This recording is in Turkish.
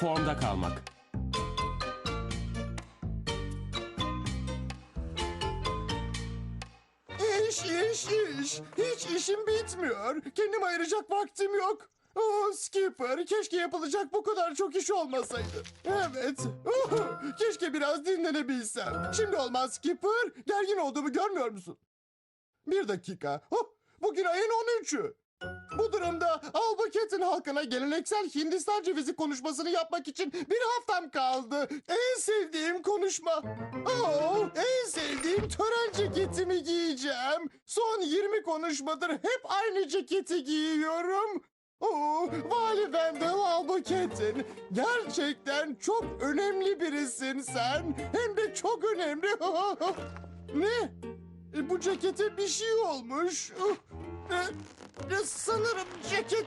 formda kalmak. İş, iş, iş. Hiç işim bitmiyor. Kendim ayıracak vaktim yok. Oh Skipper, keşke yapılacak bu kadar çok iş olmasaydı. Evet, oh, keşke biraz dinlenebilsem. Şimdi olmaz Skipper, gergin olduğumu görmüyor musun? Bir dakika, hop, bugün ayın 13'ü. Bu durumda Albuquerque halkına geleneksel Hindistan cevizi konuşmasını yapmak için bir haftam kaldı. En sevdiğim konuşma. Oh, en sevdiğim tören ceketimi giyeceğim. Son 20 konuşmadır hep aynı ceketi giyiyorum. Oh, Vali Wendell Albuquerque. Gerçekten çok önemli birisin sen. Hem de çok önemli. ne? E, bu cekete bir şey olmuş. E, e, sanırım ceket